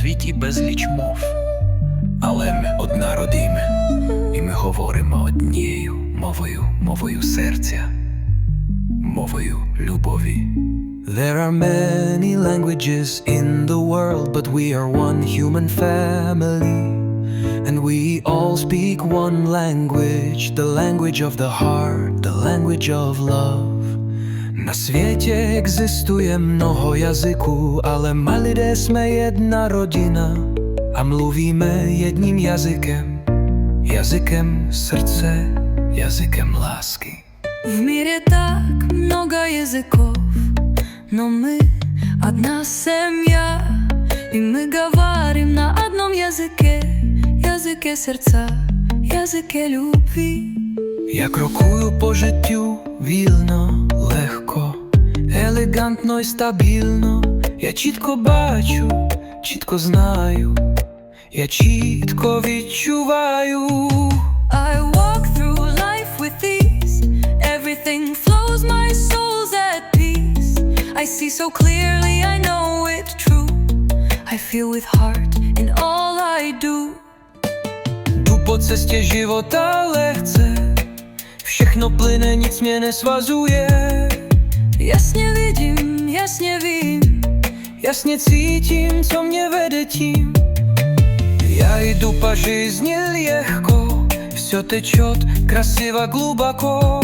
світі безліч мов, але ми одна родина, і ми говоримо однією мовою, мовою серця, мовою любові. There are many languages in the world, but we are one human family. And we all speak one language, the language of the heart, the language of love. Na świecie egzystuje mnoho języków, ale my ludzie sme jedna rodzina, a mluvíme jedním jazykem, jazykem srdce, jazykem lásky. В мире так много языков, но мы одна семья, и мы говорим на одном языке, языке сердца, языке любви. Я крокую по життю вільно, легко, елегантно і стабільно. Я чітко бачу, чітко знаю, я чітко відчуваю. I walk through life with ease, everything flows, my soul's at peace. I see so clearly, I know it's true. I feel with heart in all I do. Jdu po cestě života lehce, Všechno plyne, nic mě nesvazuje. Jasně vidím, jasně vím, Jasně cítím, co mě vede tím. Я иду по жизни легко, все течет красиво глубоко.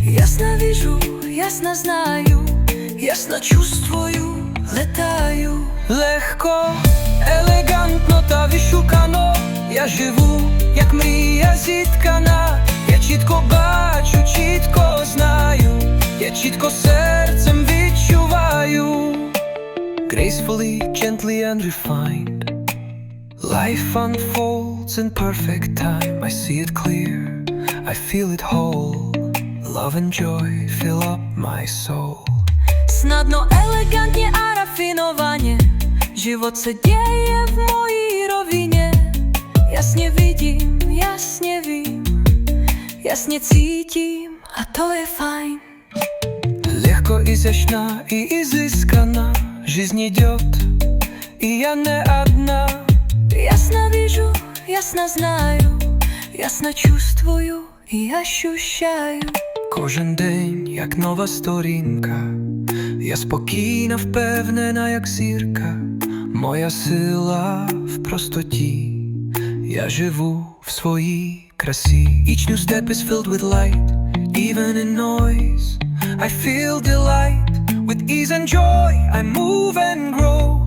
ясно вижу, ясно знаю, ясно чувствую, летаю. Легко, елегантно та відшукано. Я живу, як мрія зіткана. я чітко серцем відчуваю. Gracefully, gently and refined. Life unfolds in perfect time. I see it clear, I feel it whole. Love and joy fill up my soul. Snadno, elegantnie, a rafinowanie Żywot se dzieje w mojej rowinie Jasnie widzim, jasnie wiem Jasnie cítim, a to je fajn Легко изящна и изысканна Жизнь идет, и я не одна. Ясно вижу, ясно знаю. Ясно чувствую і ощущаю. Кожен день, як нова сторінка. Я спокійна, впевнена, як зірка. Моя сила в простоті. Я живу в своїй красі. Each new step is filled with light Even in noise I feel delight With ease and joy. I move and grow.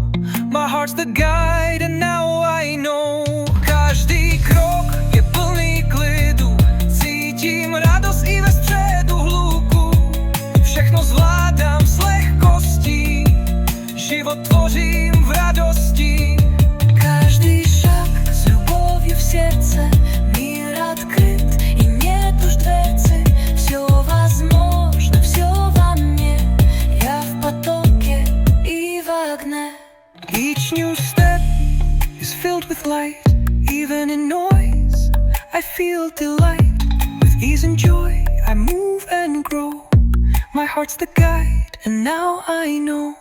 My heart's the guide and Each new step is filled with light Even in noise. I feel delight With ease and joy. I move and grow. My heart's the guide and now I know